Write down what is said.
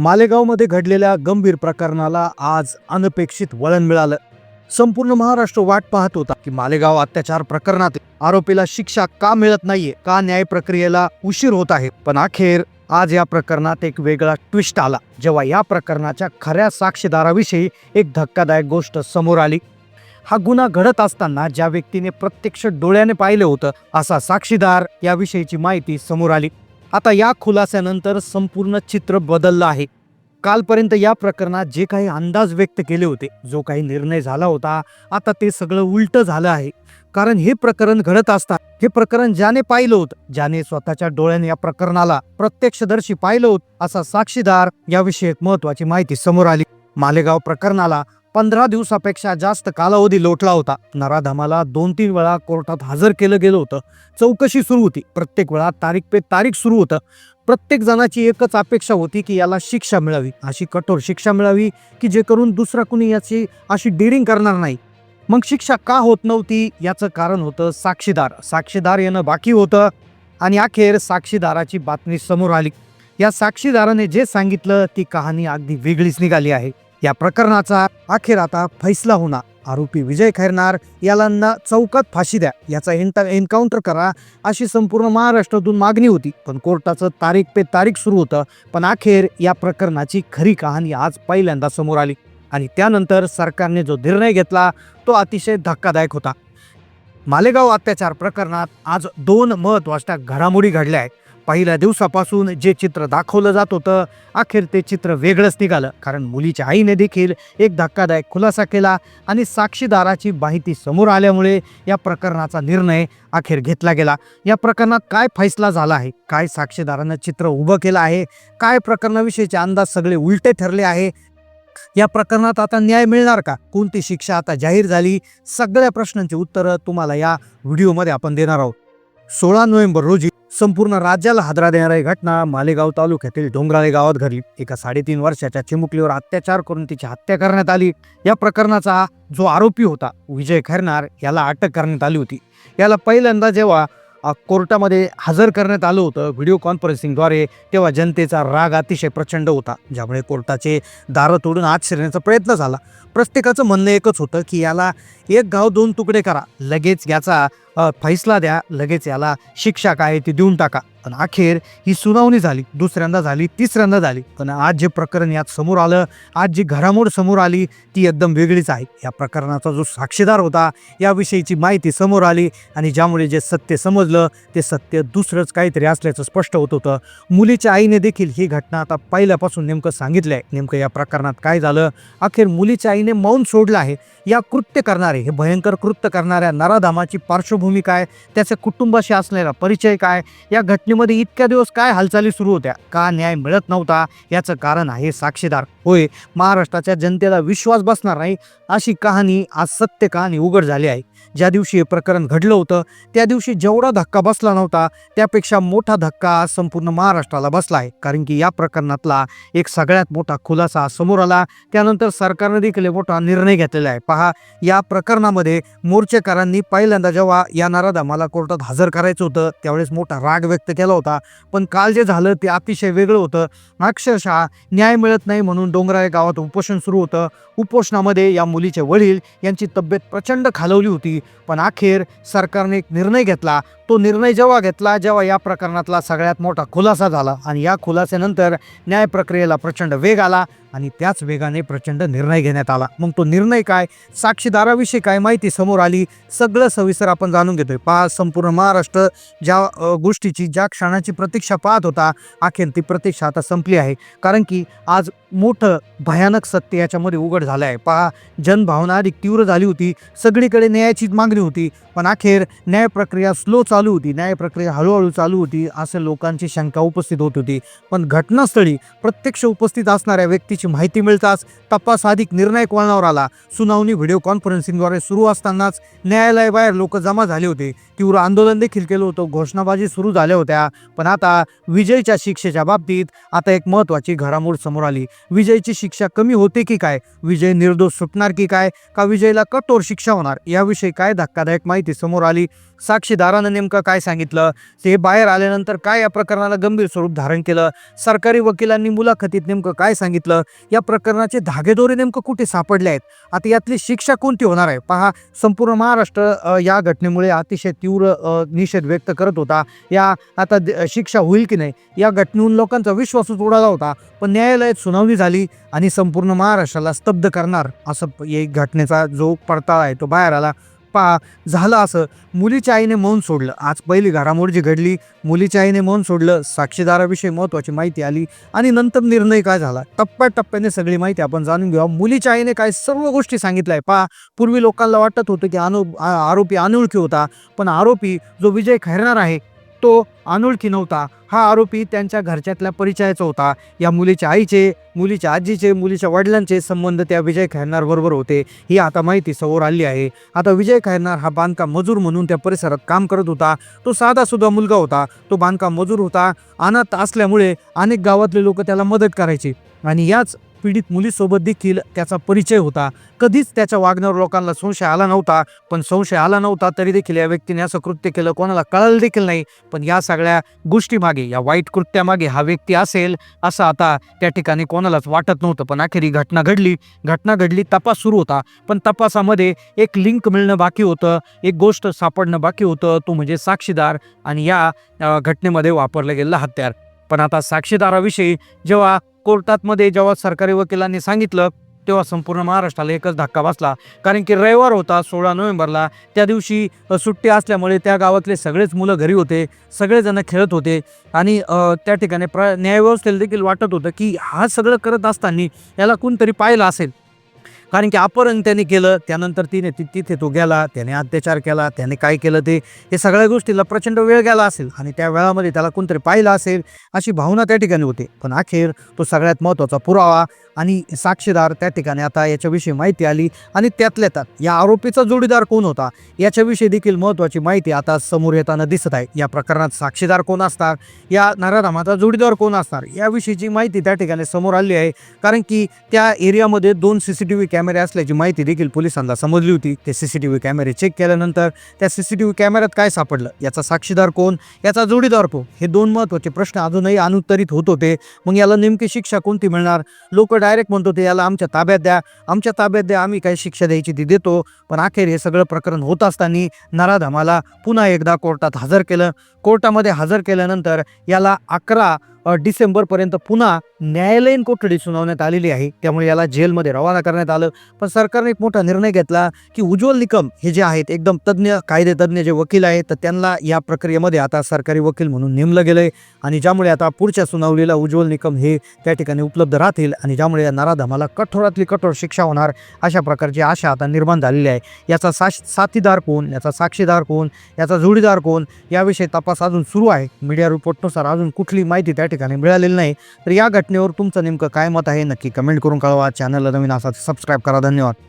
मालेगावमध्ये घडलेल्या गंभीर प्रकरणाला आज अनपेक्षित वळण मिळालं. संपूर्ण महाराष्ट्र वाट पाहत होता की मालेगाव अत्याचार प्रकरणात आरोपीला शिक्षा का मिळत नाहीये का न्याय प्रक्रियेला उशीर होत आहे? पण अखेर आज या प्रकरणात एक वेगळा ट्विस्ट आला जेव्हा या प्रकरणाच्या खऱ्या साक्षीदाराविषयी एक धक्कादायक गोष्ट समोर आली. हा गुन्हा घडत असताना ज्या व्यक्तीने प्रत्यक्ष डोळ्याने पाहिलं होतं असा साक्षीदार याविषयीची माहिती समोर आली. आता या खुलास्यानंतर संपूर्ण चित्र बदललं आहे. कालपर्यंत या प्रकरणात जे काही अंदाज व्यक्त केले होते जो काही निर्णय झाला होता आता ते सगळं उलट झालं आहे. कारण हे प्रकरण घडत असता हे प्रकरण ज्याने पाहिलं होतं ज्याने स्वतःच्या डोळ्याने या प्रकरणाला प्रत्यक्षदर्शी पाहिलं होतं असा साक्षीदार याविषयी एक महत्वाची माहिती समोर आली. मालेगाव प्रकरणाला पंधरा दिवसापेक्षा जास्त कालावधी लोटला होता. नराधमाला दोन तीन वेळा कोर्टात हजर केलं गेलं होतं. चौकशी सुरू होती. प्रत्येक वेळा तारीख पे तारीख सुरू होतं. प्रत्येक जणाची एकच अपेक्षा होती की याला शिक्षा मिळावी. अशी कठोर शिक्षा मिळावी की जे करून दुसरा कुणी याची अशी डिरिंग करणार नाही. मग शिक्षा का होत नव्हती? याचं कारण होतं साक्षीदार. साक्षीदार येणं बाकी होतं आणि अखेर साक्षीदाराची बातमी समोर आली. या साक्षीदाराने जे सांगितलं ती कहाणी अगदी वेगळीच निघाली आहे. या प्रकरणाचा अखेर आता फैसला होणार. आरोपी विजय खैरनार याला चौकात फाशी द्या. याचा एन्टा एन्काउंटर करा अशी संपूर्ण महाराष्ट्रातून मागणी होती. पण कोर्टाचं तारीख पे तारीख सुरू होतं. पण अखेर या प्रकरणाची खरी कहाणी आज पहिल्यांदा समोर आली. आणि त्यानंतर सरकारने जो निर्णय घेतला तो अतिशय धक्कादायक होता. मालेगाव अत्याचार प्रकरणात आज दोन महत्त्वाच्या घडामोडी घडल्या आहेत. पहिल्या दिवसापासून जे चित्र दाखवलं जात होतं अखेर ते चित्र वेगळंच निघालं. कारण मुलीच्या आईने देखील एक धक्कादायक खुलासा केला आणि साक्षीदाराची माहिती समोर आल्यामुळे या प्रकरणाचा निर्णय अखेर घेतला गेला. या प्रकरणात काय फैसला झाला आहे? काय साक्षीदारानं चित्र उभं केलं आहे? काय प्रकरणाविषयीचे अंदाज सगळे उलटे ठरले आहे? या प्रकरणात आता न्याय मिळणार का? कोणती शिक्षा आता जाहीर झाली? सगळ्या प्रश्नांची उत्तरं तुम्हाला या व्हिडिओमध्ये आपण देणार आहोत. सोळा नोव्हेंबर रोजी संपूर्ण राज्याला हादरा देणारी घटना मालेगाव तालुक्यातील डोंगराळे गावात घडली. एका साडेतीन वर्षाच्या चिमुकलीवर अत्याचार करून तिची हत्या करण्यात आली. या प्रकरणाचा जो आरोपी होता विजय खैरनार याला अटक करण्यात आली होती. याला पहिल्यांदा जेव्हा कोर्टामध्ये हजर करण्यात आलं होतं व्हिडिओ कॉन्फरन्सिंगद्वारे तेव्हा जनतेचा राग अतिशय प्रचंड होता ज्यामुळे कोर्टाचे दारं तोडून आत शिरण्याचा प्रयत्न झाला. प्रत्येकाचं म्हणणं एकच होतं की याला एक गाव दोन तुकडे करा लगेच याचा फैसला द्या लगेच याला शिक्षा काय ती देऊन टाका. पण अखेर ही सुनावणी झाली दुसऱ्यांदा झाली तिसऱ्यांदा झाली. पण आज जे प्रकरण यात समोर आलं आज जी घडामोड समोर आली ती एकदम वेगळीच आहे. या प्रकरणाचा जो साक्षीदार होता याविषयीची माहिती समोर आली आणि ज्यामुळे जे सत्य समजलं ते सत्य दुसरंच काहीतरी असल्याचं स्पष्ट होत होतं. मुलीच्या आईने देखील ही घटना आता पहिल्यापासून नेमकं सांगितलं आहे. नेमकं या प्रकरणात काय झालं? अखेर मुलीच्या आईने मौन सोडलं आहे. या कृत्य करणारे हे भयंकर कृत्य करणाऱ्या नराधामाची पार्श्वभूमी काय? त्याच्या कुटुंबाशी असलेला परिचय काय? या घटने मध्ये इतक्या दिवस काय हालचाली सुरू होत्या? का न्याय मिळत नव्हता? याचं कारण आहे साक्षीदार. होय महाराष्ट्राच्या जनतेला विश्वास बसणार नाही अशी कहाणी आज सत्य कहाणी उघड झाली आहे. ज्या दिवशी हे प्रकरण घडलं होतं त्या दिवशी जेवढा धक्का बसला नव्हता त्यापेक्षा मोठा धक्का आज संपूर्ण महाराष्ट्राला बसला आहे. कारण की या प्रकरणातला एक सगळ्यात मोठा खुलासा समोर आला. त्यानंतर सरकारने देखील मोठा निर्णय घेतलेला आहे. पहा या प्रकरणामध्ये मोर्चेकरांनी पहिल्यांदा जेव्हा या नराधमाला कोर्टात हजर करायचं होतं त्यावेळेस मोठा राग व्यक्त केला होता. पण काल जे झालं ते अतिशय वेगळं होतं. अक्षरशः न्याय मिळत नाही म्हणून डोंगराळे गावात उपोषण सुरू होतं. उपोषणामध्ये या मुलीचे वडील यांची तब्येत प्रचंड खालवली होती. पण अखेर सरकारने एक निर्णय घेतला. तो निर्णय जेव्हा घेतला जेव्हा या प्रकरणातला सगळ्यात मोठा खुलासा झाला आणि या खुलासेनंतर न्याय प्रक्रियेला प्रचंड वेग आला आणि त्याच वेगाने प्रचंड निर्णय घेण्यात आला. मग तो निर्णय काय? साक्षीदाराविषयी काय माहिती समोर आली? सगळं सविस्तर आपण जाणून घेतोय. पहा संपूर्ण महाराष्ट्र ज्या गोष्टीची ज्या क्षणाची प्रतीक्षा पाहत होता अखेर ती प्रतीक्षा आता संपली आहे. कारण की आज मोठं भयानक सत्य याच्यामध्ये उघड झालं आहे पहा जनभावना अधिक तीव्र झाली होती. सगळीकडे न्यायाचीच मागणी होती. पण अखेर न्याय प्रक्रिया स्लो चालू होती. न्याय प्रक्रिया हळूहळू चालू होती असं लोकांची शंका उपस्थित होत होती. पण घटनास्थळी प्रत्यक्ष उपस्थित असणाऱ्या व्यक्तीची माहिती मिळताच तपास अधिक निर्णायक वळणावर आला. सुनावणी व्हिडिओ कॉन्फरन्सिंगद्वारे सुरू असतानाच न्यायालयाबाहेर लोक जमा झाले होते. तीव्र आंदोलन देखील केलं होतं. घोषणाबाजी सुरू झाल्या होत्या. पण आता विजयच्या शिक्षेच्या बाबतीत आता एक महत्त्वाची घडामोड समोर आली. विजयची शिक्षा कमी होते की काय? विजय निर्दोष सुटणार की काय? का विजयला कठोर शिक्षा होणार? याविषयी काय धक्कादायक माहिती समोर आली? साक्षीदारानं नेमकं काय सांगितलं? ते बाहेर आल्यानंतर काय या प्रकरणाला गंभीर स्वरूप धारण केलं? सरकारी वकिलांनी मुलाखतीत नेमकं काय सांगितलं? या प्रकरणाचे धागेदोरे नेमकं कुठे सापडले आहेत? आता यातली शिक्षा कोणती होणार आहे? पहा संपूर्ण महाराष्ट्र या घटनेमुळे अतिशय तीव्र निषेध व्यक्त करत होता. या आता शिक्षा होईल की नाही? या घटनेहून लोकांचा विश्वासच उडाला होता. पण न्यायालयात सुनावणी झाली आणि संपूर्ण महाराष्ट्राला स्तब्ध करणार असं घटनेचा जो पडताळा आहे तो बाहेर आला. पा झालं असं मुलीच्या आईने मौन सोडलं. आज पहिली घडामोड जी घडली मुलीच्या आईने मौन सोडलं साक्षीदाराविषयी महत्त्वाची माहिती आली आणि नंतर निर्णय काय झाला? टप्प्याटप्प्याने सगळी माहिती आपण जाणून घेऊ. मुलीच्या आईने काय सर्व गोष्टी सांगितल्या? पहा पूर्वी लोकांना वाटत होतं की अनु आरोपी अनोळखी होता पण आरोपी जो विजय खैरणार आहे तो अनोळखी नव्हता. हा आरोपी त्यांच्या घरच्यातल्या परिचयाचा होता. या मुलीच्या आईचे मुलीच्या आजीचे मुलीच्या वडिलांचे संबंध त्या विजय खैरनार बरोबर होते. ही आता माहिती समोर आली आहे. आता विजय खैरनार हा बांधकाम मजूर म्हणून त्या परिसरात काम करत होता. तो साधा सुद्धा मुलगा होता. तो बांधकाम मजूर होता. अनाथ असल्यामुळे अनेक गावातले लोक त्याला मदत करायचे. आणि याच पीडित मुलीसोबत देखील त्याचा परिचय होता. कधीच त्याच्या वागण्यावर लोकांना संशय आला नव्हता. पण संशय आला नव्हता तरी देखील या व्यक्तीने असं कृत्य केलं. कोणाला कळलं देखील नाही. पण या सगळ्या गोष्टीमागे या वाईट कृत्यामागे हा व्यक्ती असेल असं आता त्या ठिकाणी कोणालाच वाटत नव्हतं. पण अखेर ही घटना घडली. घटना घडली तपास सुरू होता. पण तपासामध्ये एक लिंक मिळणं बाकी होतं. एक गोष्ट सापडणं बाकी होतं. तो म्हणजे साक्षीदार आणि या घटनेमध्ये वापरलं गेलेलं हत्यार. पण आता साक्षीदाराविषयी जेव्हा कोर्टातमध्ये जेव्हा सरकारी वकिलांनी सांगितलं तेव्हा संपूर्ण महाराष्ट्राला एकच धक्का बसला. कारण की रविवार होता सोळा नोव्हेंबरला. त्या दिवशी सुट्टी असल्यामुळे त्या गावातले सगळेच मुलं घरी होते सगळेजण खेळत होते. आणि त्या ठिकाणी प्र न्यायव्यवस्थेला देखील वाटत होतं की हा सगळं करत असताना याला कोणतरी पाहिलं असेल. कारण की अपहरण त्याने केलं त्यानंतर तिने तिथे तो गेला त्याने अत्याचार केला त्याने काय केलं ते हे सगळ्या गोष्टीला प्रचंड वेळ गेला असेल आणि त्या वेळामध्ये त्याला कोणतरी पाहिलं असेल अशी भावना त्या ठिकाणी होते. पण अखेर तो सगळ्यात महत्त्वाचा पुरावा आणि साक्षीदार त्या ठिकाणी. आता याच्याविषयी माहिती आली आणि त्यातल्या त्यात या आरोपीचा जोडीदार कोण होता याच्याविषयी देखील महत्त्वाची माहिती आता समोर येताना दिसत आहे. या प्रकरणात साक्षीदार कोण असणार या नराधामाचा जोडीदार कोण असणार याविषयीची माहिती त्या ठिकाणी समोर आली आहे. कारण की त्या एरियामध्ये दोन सी सी टी व्ही कॅमेरे असल्याची माहिती देखील पोलिसांना समजली होती. ते सी सी टी व्ही कॅमेरे चेक केल्यानंतर त्या सी सी टी व्ही कॅमेऱ्यात काय सापडलं याचा साक्षीदार कोण याचा जोडीदार कोण हे दोन महत्त्वाचे प्रश्न अजूनही अनुत्तरित होत होते. मग याला नेमकी शिक्षा कोणती मिळणार? लोक डायरेक्ट म्हणतो ते याला आमच्या ताब्यात द्या. आमच्या ताब्यात द्या. आम्ही काही शिक्षा द्यायची ती देतो. पण अखेर हे सगळं प्रकरण होत असताना नराधमाला पुन्हा एकदा कोर्टात हजर केलं. कोर्टामध्ये हजर केल्यानंतर याला अकरा डिसेंबरपर्यंत पुन्हा न्यायालयीन कोठडी सुनावण्यात आलेली आहे. त्यामुळे याला जेलमध्ये रवाना करण्यात आलं. पण सरकारने एक मोठा निर्णय घेतला की उज्ज्वल निकम हे जे आहेत एकदम तज्ज्ञ कायदेतज्ञ जे वकील आहेत तर त्यांना या प्रक्रियेमध्ये आता सरकारी वकील म्हणून नेमलं गेलं आहे आणि ज्यामुळे आता पुढच्या सुनावणीला उज्ज्वल निकम हे त्या ठिकाणी उपलब्ध राहतील आणि ज्यामुळे या नराधमाला कठोरातली कठोर शिक्षा होणार अशा प्रकारची आशा आता निर्माण झालेली आहे. याचा साश साथीदार कोण? याचा साक्षीदार कोण? याचा जोडीदार कोण? याविषयी तपास अजून सुरू आहे. मीडिया रिपोर्टनुसार अजून कुठली माहिती त्या ठिकाणी मिळालेली नाही तर या घटनेवर तुमचं नेमकं काय मत आहे? नक्की कमेंट करून कळवा. चॅनलला नवीन असा सबस्क्राईब करा. धन्यवाद.